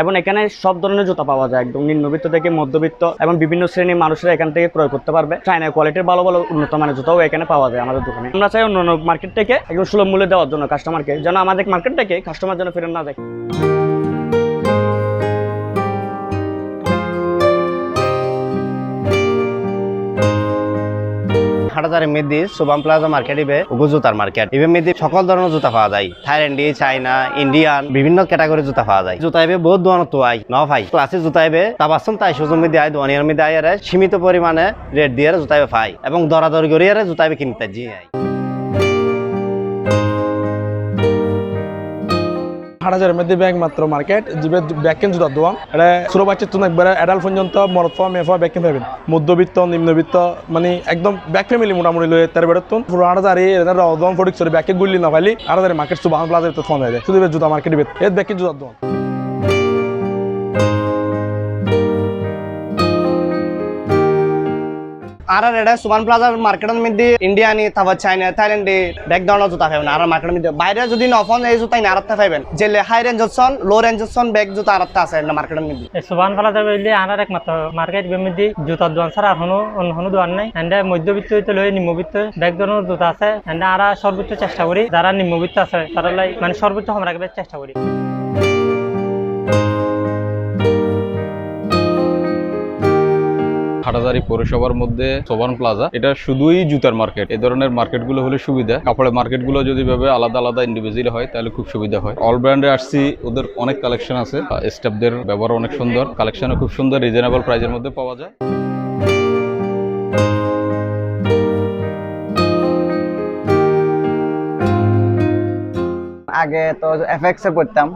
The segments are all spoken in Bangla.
এবং এখানে সব ধরনের জুতা পাওয়া যায়। একদম নিম্নবিত্ত থেকে মধ্যবিত্ত এবং বিভিন্ন শ্রেণির মানুষরা এখান থেকে ক্রয় করতে পারবে। চায়না কোয়ালিটির ভালো ভালো উন্নত মানের জুতাও এখানে পাওয়া যায় আমাদের দোকানে। আমরা চাই অন্য মার্কেট থেকে একদম সুলভ মূল্যে দেওয়ার জন্য কাস্টমারকে যেন আমাদের মার্কেট থেকে কাস্টমার যেন ফেরত না যায় হাটাজারের মেদি সুবাম প্লাজা মার্কেট, ইবে উগু জুতার মার্কেট। ইবে মেদি সকল ধরনের জুতা পাওয়া যায়। থাইল্যান্ডি চাইনা ইন্ডিয়ান, বিভিন্ন ক্যাটাগরি জুতা পাওয়া যায়। জুতা ইবে বহুত দোয়ানো তো আই, ন ভাই। ক্লাসে জুতা ইবে তাবাসন তাই সুযোগ মেদি আয় দোয়ানিয়ার মেদি আয় সীমিত পরিমাণে রেট দিয়ে জুতা ইবে পাই। এবং দরাদরি করে আরে জুতা ইবে কিনতে জি আই। হাজারের মধ্যে ব্যাগ মাত্র মার্কেট জিবে ব্যাকেন জুতা দোয়ান এটা ছোট বাচ্চার জন্য একবারে অ্যাডাল্ট পর্যন্ত, মরদ ফা মেফা ব্যাকেন পাবেন। মধ্যবিত্ত, নিম্নবিত্ত মানে একদম ব্যাক ফ্যামিলি মোটামুটি লয়ে তার বেরোতুন পুরো হাজারে এটা রদম ফটিক সরি ব্যাকে গুলি না পাইলি হাজারে মার্কেট সুবাহ প্লাজার তো ফোন হয়ে যায়। শুধু জুতা মার্কেট দিবে এর ব্যাকেন জুতা দোয়ান এটা সুবান প্লাজা মার্কেটের মধ্যে ইন্ডিয়ানি তারপর চাইনা থাইল্যান্ডে ব্যাগ ধরনের জুতা আর মার্কেটের মধ্যে বাইরে যদি নফন এই জুতা আরাত্তা পাবেন যে হাই রেঞ্জ সন লো রেঞ্জ সন ব্যাগ জুতা আরাত্তা আছে মার্কেটের মধ্যে সুবান ফেলা যাবে আনার একমাত্র মার্কেট বেমিদি জুতার দোকান ছাড়া আর দোকান নাই এন্ডে মধ্যবিত্ত হইতে লই নিম্নবিত্ত ব্যাগ ধরনের জুতা আছে এন্ডে আরা সর্বোচ্চ চেষ্টা করি যারা নিম্নবিত্ত আছে তারা মানে সর্বোচ্চ আমরা চেষ্টা করি হাটাজারি পৌরসভার মধ্যে সোবান প্লাজা। এটা শুধুই জুতার মার্কেট। এই ধরনের মার্কেটগুলো হলে সুবিধা। কাপড়ের মার্কেটগুলো যদি ভাবে আলাদা আলাদা ইন্ডিভিজুয়াল হয়, তাহলে খুব সুবিধা হয়। অল ব্র্যান্ডে আসছি, ওদের অনেক কালেকশন আছে। স্টাফদের ব্যবহার অনেক সুন্দর। কালেকশনও খুব সুন্দর রিজনেবল প্রাইসের মধ্যে পাওয়া যায়। আগে তো এফএক্স এ পড়তাম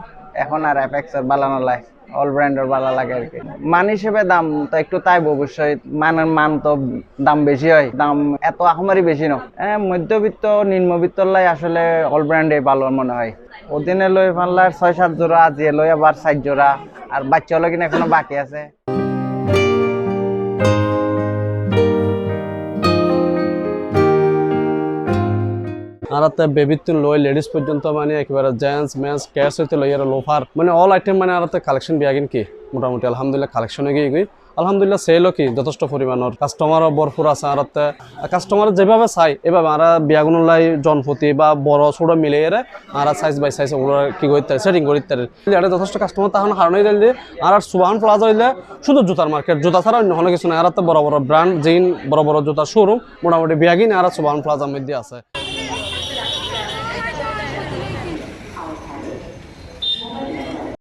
এখন আর এফএক্স এর বালানো লাই অল ব্র্যান্ডের বালা লাগে আর কি। মান হিসেবে দাম তো একটু তাই অবশ্যই। মানের মান তো দাম বেশি হয়। দাম এত আহমারি বেশি না। হ্যাঁ মধ্যবিত্ত নিম্নবিত্ত লাই আসলে অল ব্র্যান্ডে ভালো মনে হয়। ওদিনে লই পারলার ছয়, সাত জোড়া আজিয়ে লই আবার সাত জোড়া। আর বাচ্চা হলো কিনা এখনও বাকি আছে। আর তাতে বেবিতে লই লেডিস পর্যন্ত মানে একেবারে জেন্টস, মেন্স ক্যাশ হইতে লই আর লোফার। মানে অল আইটেম মানে আর কালেকশন বিয়াগিন কি? মোটামুটি আলহামদুলিল্লাহ কালেকশনে গিয়ে গই। আলহামদুলিল্লাহ সেলও কি যথেষ্ট পরিমাণর। কাস্টমারও ভরপুর আছে আর কাস্টমার যেভাবে চাই, এভাবে আর বিয়াগুনলাই জনপতি বা বড় ছোট মিলে এর আর সাইজ বাই সাইজ ওগুলো কি করতে সেটিং করতে এটা যথেষ্ট কাস্টমার তখন হারানোই দিলে আর সুবাহান প্লাজা হইলে শুধু জুতার মার্কেট জুতা ছাড়া অন্য কোনো কিছু নাই। আর বড় বড় ব্র্যান্ড জিন বড় বড় জুতার শোরুম মোটামুটি বিয়াগিন আর সুবাহান প্লাজার মধ্যে আছে। 好残忍